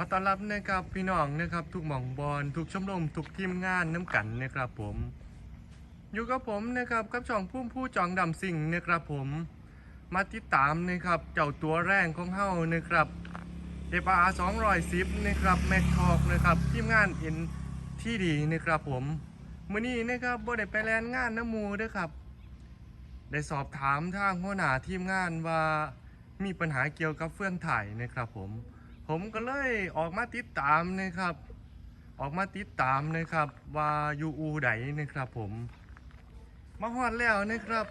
อต้อนรับนะครับพี่น้องนะครับ ทุกหม่องบอลทุกชมรมทุกทีมงานน้ำกันนะครับผม อยู่กับผมนะครับกับช่องพุ่มผู้จองดำสิ่งนะครับผม มาติดตามนะครับเจ้าตัวแรงของเฮานะครับเอปอาสองรอยซิปนะครับแม็กทอกนะครับทีมงานเอ็นที่ดีนะครับผมมื้อนี้นะครับบ่ได้ไปแลนงานน้ำมูด้อครับ ได้สอบถามทางหัวหน้าทีมงานว่ามีปัญหาเกี่ยวกับเฟื่องถ่ายนะครับผม ผมก็เลยออกมาติดตามนะครับ ออกมาติดตามนะครับ ว่าอยู่อูใดนนะครับผม มาฮอดแล้วนะครับ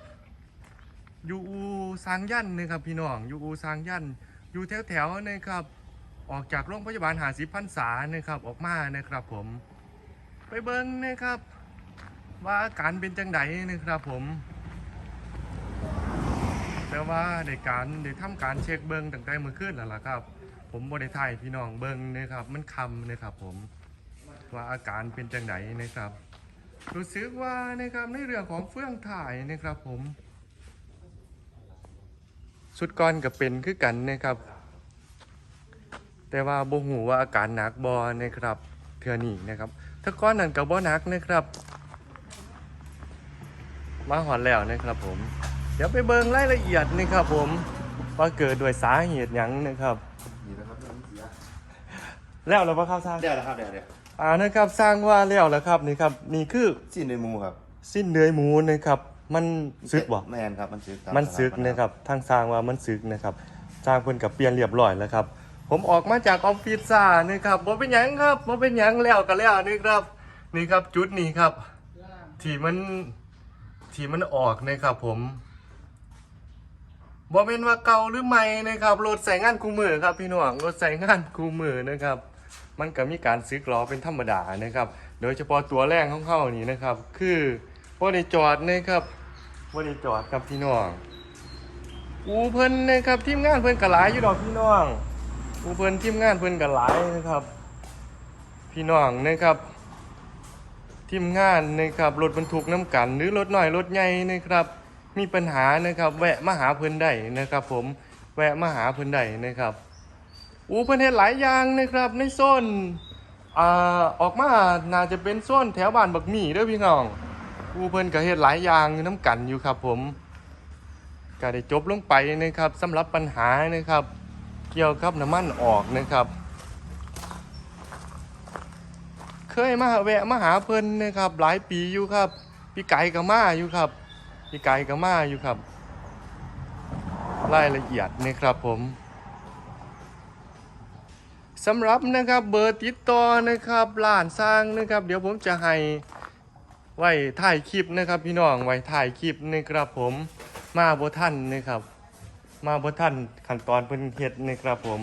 อยู่อูสางยันนะครับพี่น้องอยู่อูสางยันอยู่แถวแถวๆนะครับ ออกจากโรงพยาบาลหาสิพันษานะครับ ออกมานะครับผม ไปเบิ้งนะครับ ว่าอาการเป็นจังไดนะครับผมแต่ว่าในการได้ทำการเช็คเบิ้งตั้งแต่เมื่อคืนแล้วล่ะครับ ผมบริไทยพี่น้องเบิ้งนะครับ มันคำนะครับผมว่าอาการเป็นจังไดนนะครับ รู้สึกว่านะครับในเรื่องของเฟื่องถ่ายนะครับผม สุดก่อนกับเป็นคือกันนะครับ แต่ว่าบ่หูว่าอาการหนักบอนะครับเทือนี้นะครับ ถ้าก้อนนั้นกับบ่หนักนะครับ มาหอนแล้วนะครับผม เดี๋ยวไปเบิงรายละเอียดนะครับผมว่าเกิดด้วยสาเหตุหยังนะครับ แล้วเราปะครับสร้างเดี๋ยวนะครับเดี๋ยวเดี๋ยวอ่านะครับสร้างว่าแล้วแล้วครับนี่ครับนี่คือสิ้นในมูครับสิ้นเดือยหมูนะครับมันซึกบ่แมนครับมันซึกตามันซึกสถานะครับทางสร้างว่ามันซึกนะครับสร้างเพิ่นกับเปลี่ยนเรียบร้อยแล้วครับ ผมออกมาจากออฟฟิศซ่านะครับบ่เป็นหยังครับบ่เป็นหยังแล้วก็แล้วนี่ครับ นี่ครับจุดนี้ครับ ที่มันที่มันออกนะครับผมบ่เป็นว่าเก่าหรือใหม่นะครับรถใส่งานคู่มือครับพี่น้องรถใส่งานคู่มือนะครับ มันก็มีการซึกล้อเป็นธรรมดานะครับ โดยเฉพาะตัวแรงของเขานี่นะครับ คือบ่ได้จอดนะครับบ่ได้จอดครับพี่น้องอูเพิ่นนะครับทีมงานเพิ่นก็หลายอยู่ดอกพี่น้องอูเพิ่นทีมงานเพิ่นก็หลายนะครับ พี่น้องนะครับทีมงานนะครับรถบรรทุกน้ำกัน หรือรถน้อยรถใหญ่นะครับ มีปัญหานะครับ แวะมาหาเพิ่นได้นะครับ ผมแวะมาหาเพิ่นได้นะครับ อูเพิ่นเฮ็ดหลายอย่างนะครับในโซนอ่าออกมาน่าจะเป็นโซนแถวบ้านบักหมี่ด้อพี่น้องอูเพิ่นก็เฮ็ดหลายอย่างอยู่น้ำกันอยู่ครับผมก็ได้จบลงไปนะครับสำหรับปัญหานะครับ เกี่ยวกับน้ำมันออกนะครับ เคยมาแวะมาหาเพิ่นนะครับ หลายปีอยู่ครับ พี่ไก่ก็มาอยู่ครับ พี่ไก่ก็มาอยู่ครับ รายละเอียดนะครับผม สำหรับนะครับเบอร์ติดต่อนะครับร้านสร้างนะครับ เดี๋ยวผมจะให้ไว้ถ่ายคลิปนะครับ พี่น้องไว้ถ่ายคลิปนะครับผมมาบ่ทันนะครับ มาบ่ทันขั้นตอนเพิ่นเฮ็ดนะครับผม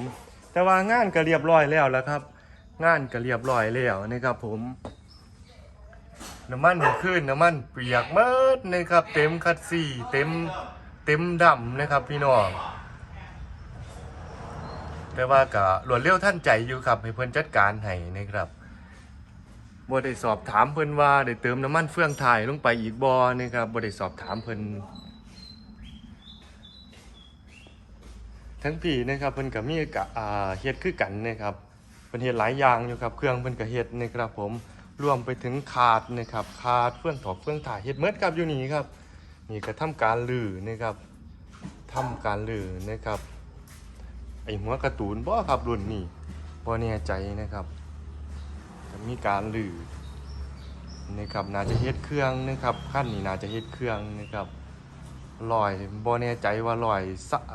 แต่ว่างานก็เรียบร้อยแล้วแล้วครับ งานก็เรียบร้อยแล้วนะครับผมน้ำมันขึ้นน้ำมันเปียกเมิดนะครับ เต็มคัดซี่เต็มเต็มดำนะครับ พี่น้อง แต่ว่าก็รวดเร็วท่านใจอยู่ครับ ให้เพิ่นจัดการให้นะครับบ่ได้สอบถามเพิ่นว่าได้เติมน้ำมันเฟืองถ่ายลงไปอีกบ่นะครับบ่ได้สอบถามเพิ่นทั้งพี่นะครับเพิ่นก็มีกะอ่าเฮ็ดคือกันนะครับเพิ่นเฮ็ดหลายอย่างอยู่ครับ เครื่องเพิ่นก็เฮ็ดนะครับผมรวมไปถึงขาดนะครับขาดเฟื่องถอกเฟื่องถ่ายเฮ็ดเมิดครับอยู่นี่ครับนี่ก็ทำการลือนะครับทำการลือนะครับ ไอหัวกร์ตูนบ่ครับรุ่นนี้บ่แน่ใจนะครับก็มีการลือนะครับน่าจะเฮ็ดเครื่องนะครับขั้นนี้น่าจะเฮ็ดเครื่องนะครับลอยบอแน่ใจว่าลอย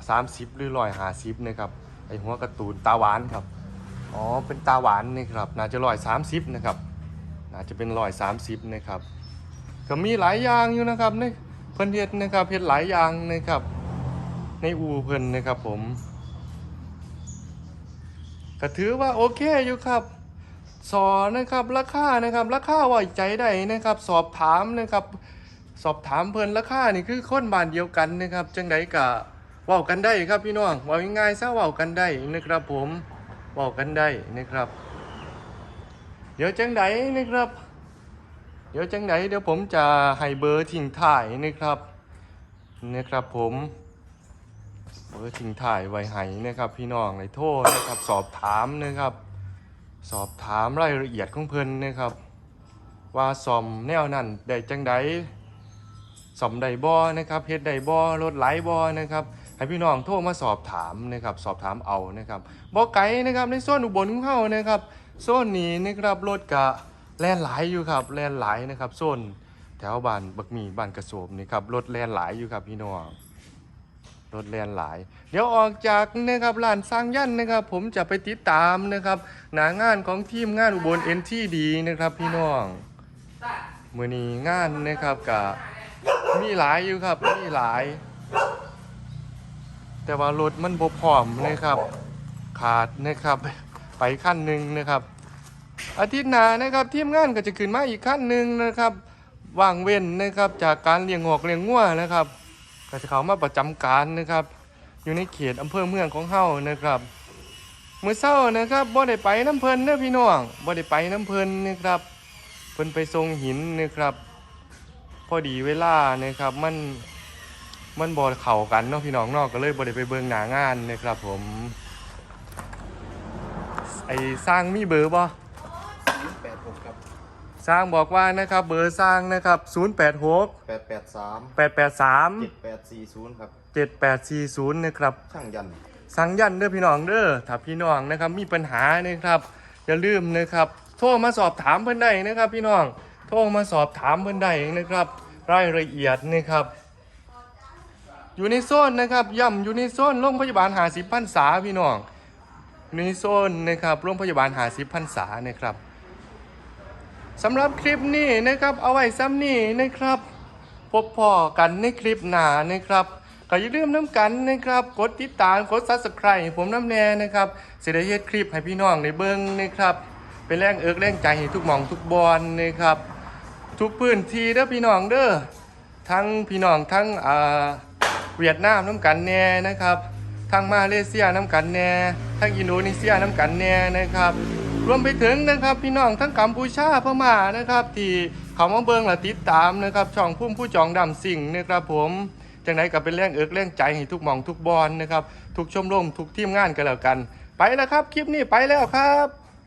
สามสิบหรือลอยหาสิบนะครับไอหัวกร์ตูนตาหวานครับอ๋อเป็นตาหวานนี่ครับน่าจะลอยสามสิบนะครับน่าจะเป็นลอยสามสิบนะครับก็มีหลายอย่างอยู่นะครับในเพิ่นเฮ็ดนะครับเฮ็ดหลายอย่างนะครับ ในอูเพิ่นนะครับผม ก็ถือว่าโอเคอยู่ครับ สอนะครับราคานะครับราคาไว้ใจได้นะครับ สอบถามนะครับ สอบถามเพิ่นราคานี่คือคนบ้านเดียวกันนะครับ จังไดกะเว้ากันได้ครับพี่น้องเว้าง่ายๆซะเว้ากันได้นะครับผมเว้ากันได้นะครับ เดี๋ยวจังไดนะครับ เดี๋ยวจังไดเดี๋ยวผมจะให้เบอร์ทิ้งถ่ายนะครับนะครับผม บอร์ทิ้งถ่ายไว้ให้นะครับพี่น้องในโทรนะครับสอบถามนะครับ สอบถามรายละเอียดของเพิ่นนะครับ ว่าซ่อมแนวนั้นได้จังไดซ่อมไดบ่นะครับเฮ็ดไดบ่รถไหลบ่นะครับให้พี่น้องโทรมาสอบถามนะครับสอบถามเอานะครับบ่ไกลนะครับในโซนอุบลของเฮานะครับโซนนี้นะครับรถกะแล่นหลายอยู่ครับแล่นหลายนะครับโซนแถวบ้านบักมีบ้านกระโสมนี่ครับรถแล่นหลายอยู่ครับพี่น้อง รถแล่นหลาย เดี๋ยวออกจากนะครับร้านสร้างยันนะครับ ผมจะไปติดตามนะครับหนางานของทีมงานอุบล NTD นทีดีนะครับพี่น้องมื้อนี้งานนะครับกะมีหลายอยู่ครับมีหลาย แต่ว่ารถมันบพร้อมนะครับ ขาดนะครับ ไปขั้นหนึ่งนะครับ อาทิตย์หน้านะครับทีมงานก็จะขึ้นมาอีกขั้นหนึ่งนะครับว่างเว้นนะครับจากการเลี้ยงหอกเลี้ยงงัวนะครับ ก็จะเขามาประจำการนะครับ อยู่ในเขตอำเภอเมืองของเฮานะครับมื้อเช้านะครับบ่ได้ไปน้ำเพลินเด้อพี่น้องบ่ได้ไปน้ำเพลินนะครับเพิ่นไปทรงหินนะครับ พอดีเวลานะครับมันมันบอเข่ากันเนาะพี่น้องเนอกก็เลยบอได้ไปเบิ่งหนางานนะครับ ผมไอสร้างมีเบอร์บ่ สร้างบอกว่านะครับเบอร์สร้างนะครับ 086 แปดแปดสาม883 เจ็ดแปดสี่ศูนย์ครับ7840นะครับ ช่างยันสั่งยันเด้อพี่น้องเด้อถ้าพี่น้องนะครับมีปัญหานะครับอย่าลืมนะครับ โทรมาสอบถามเพิ่นได้นะครับ พี่น้องโทรมาสอบถามเพิ่นได้นะครับ รายละเอียดนะครับ อยู่ในโซนนะครับย่ำอยู่ในโซนโรงพยาบาลหาสิบพันษาพี่น้องในโซนนะครับโรงพยาบาลหาสิบพันษานะครับ สำหรับคลิปนี้นะครับ เอาไว้ซ้ำนี่นะครับ พบพ่อกันในคลิปหน้านะครับก็อย่าลืมน้ำกันนะครับ กดติดตาม กด subscribe ให้ผมน้ำแน่นะครับเสิได้เฮ็ดคลิปให้พี่น้องได้เบิ่งนะครับ เป็นแรงเอิกแรงใจให้ทุกหมองทุกบอลนะครับ ทุกพื้นที่เด้อพี่น้องเด้อ ทั้งพี่น้องทั้งอ่าเวียดนามน้ำกันแน่นะครับ ทั้งมาเลเซียน้ำกันแน่ ทั้งอินโดนีเซียน้ำกันแน่นะครับ รวมไปถึงนะครับพี่น้องทั้งกัมพูชาพม่านะครับ ที่เขามาเบิงและติดตามนะครับช่องพุ่มผู้จองดำสิ่งนะครับผมจังไหนก็เป็นแรงเอิกแรงใจให้ทุกมองทุกบอลนะครับทุกชมรมทุกทีมงานกันแล้วกัน ไปแล้วครับคลิปนี้ไปแล้วครับ